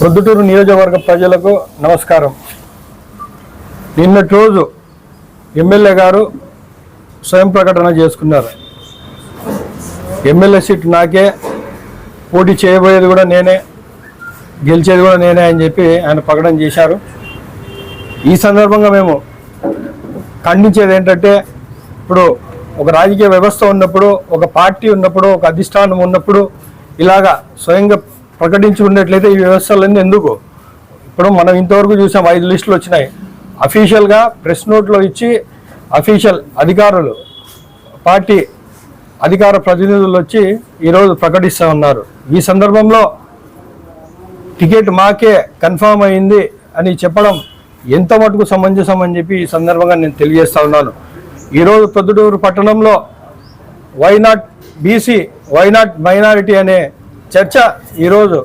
ప్రొద్దుటూరు నియోజకవర్గ ప్రజలకు నమస్కారం. నిన్నటి రోజు ఎమ్మెల్యే గారు స్వయం ప్రకటన చేసుకున్నారు. ఎమ్మెల్యే సీట్ నాకే పోటీ చేయబోయేది కూడా నేనే గెలిచేది కూడా నేనే అని చెప్పి ఆయన ప్రకటన చేశారు. ఈ సందర్భంగా మేము ఖండించేది ఏంటంటే ఇప్పుడు ఒక రాజకీయ వ్యవస్థ ఉన్నప్పుడు ఒక పార్టీ ఉన్నప్పుడు ఒక అధిష్టానం ఉన్నప్పుడు ఇలాగా స్వయంగా ప్రకటించుకున్నట్లయితే ఈ వ్యవస్థలన్నీ ఎందుకు? ఇప్పుడు మనం ఇంతవరకు చూసాం ఐదు లిస్టులు వచ్చినాయి. అఫీషియల్గా ప్రెస్ నోట్లో ఇచ్చి అఫీషియల్ అధికారులు పార్టీ అధికార ప్రతినిధులు వచ్చి ఈరోజు ప్రకటిస్తూ ఉన్నారు. ఈ సందర్భంలో టికెట్ మాకే కన్ఫామ్ అయింది అని చెప్పడం ఎంత మటుకు సమంజసం అని చెప్పి ఈ సందర్భంగా నేను తెలియజేస్తా ఉన్నాను. ఈరోజు ప్రొద్దుటూరు పట్టణంలో వైనాట్ బీసీ వైనాట్ మైనారిటీ అనే చర్చ ఈరోజు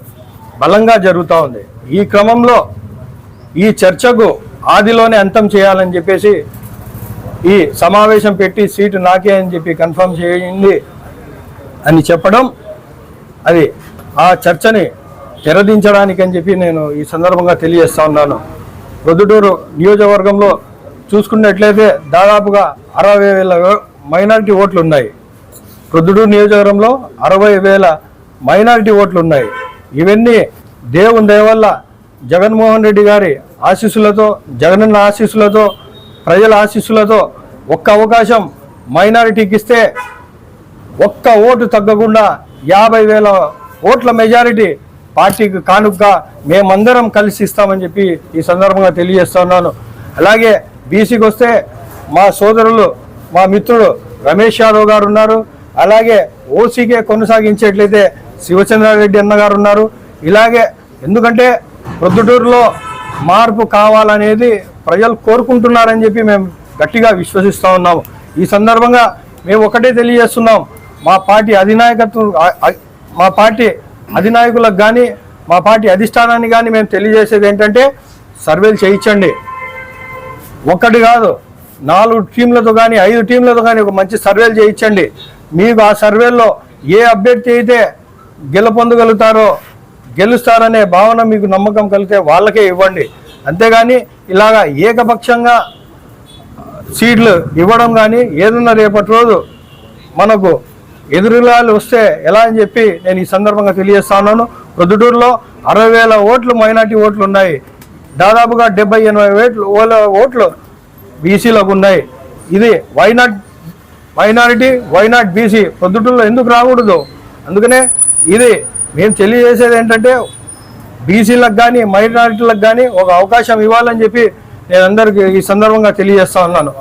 బలంగా జరుగుతూ ఉంది. ఈ క్రమంలో ఈ చర్చకు ఆదిలోనే అంతం చేయాలని చెప్పేసి ఈ సమావేశం పెట్టి సీటు నాకే అని చెప్పి కన్ఫర్మ్ చేయండి అని చెప్పడం అది ఆ చర్చని తెరదించడానికి అని చెప్పి నేను ఈ సందర్భంగా తెలియజేస్తా ఉన్నాను. ప్రొద్దుటూరు నియోజకవర్గంలో చూసుకున్నట్లయితే దాదాపుగా అరవై వేల మైనారిటీ ఓట్లు ఉన్నాయి ప్రొద్దుటూరు నియోజకవర్గంలో అరవై వేల మైనారిటీ ఓట్లు ఉన్నాయి. ఇవన్నీ దేవుని దయవల్ల జగన్మోహన్ రెడ్డి గారి ఆశీస్సులతో జగనన్న ఆశీస్సులతో ప్రజల ఆశీస్సులతో ఒక్క అవకాశం మైనారిటీకి ఇస్తే ఒక్క ఓటు తగ్గకుండా యాభై వేల ఓట్ల మెజారిటీ పార్టీకి కానుకగా మేమందరం కలిసి ఇస్తామని చెప్పి ఈ సందర్భంగా తెలియజేస్తున్నాను అలాగే బీసీకి వస్తే మా సోదరులు మా మిత్రుడు రమేష్ యాదవ్ గారు ఉన్నారు. అలాగే ఓసీకే కొనసాగించేట్లయితే శివచంద్రారెడ్డి అన్నగారు ఉన్నారు. ఇలాగే ఎందుకంటే ప్రొద్దుటూరులో మార్పు కావాలనేది ప్రజలు కోరుకుంటున్నారని చెప్పి మేము గట్టిగా విశ్వసిస్తూ ఉన్నాము. ఈ సందర్భంగా మేము ఒకటే తెలియజేస్తున్నాం. మా పార్టీ అధినాయకత్వం మా పార్టీ అధినాయకులకు కానీ మా పార్టీ అధిష్టానాన్ని కానీ మేము తెలియజేసేది ఏంటంటే సర్వేలు చేయించండి. ఒక్కటి కాదు నాలుగు టీంలతో కానీ ఐదు టీంలతో కానీ ఒక మంచి సర్వేలు చేయించండి. మీకు ఆ సర్వేల్లో ఏ అభ్యర్థి అయితే గెలుపొందగలుగుతారో గెలుస్తారనే భావన మీకు నమ్మకం కలిగితే వాళ్ళకే ఇవ్వండి. అంతేగాని ఇలాగా ఏకపక్షంగా సీట్లు ఇవ్వడం కానీ ఏదన్నా రేపటి రోజు మనకు ఎదురులాలు వస్తే ఎలా అని చెప్పి నేను ఈ సందర్భంగా తెలియజేస్తున్నాను ప్రొద్దుటూరులో అరవై వేల ఓట్లు మైనార్టీ ఓట్లు ఉన్నాయి. దాదాపుగా డెబ్బై ఎనభై వేట్లు ఓట్లు బీసీలకు ఉన్నాయి. ఇది వైనాట్ మైనారిటీ వైనాట్ బీసీ ప్రొద్దుటూరులో ఎందుకు రాకూడదు? అందుకనే ఇది మేము తెలియజేసేది ఏంటంటే బీసీలకు కానీ మైనారిటీలకు కానీ ఒక అవకాశం ఇవ్వాలని చెప్పి నేను అందరికి ఈ సందర్భంగా తెలియజేస్తా ఉన్నాను.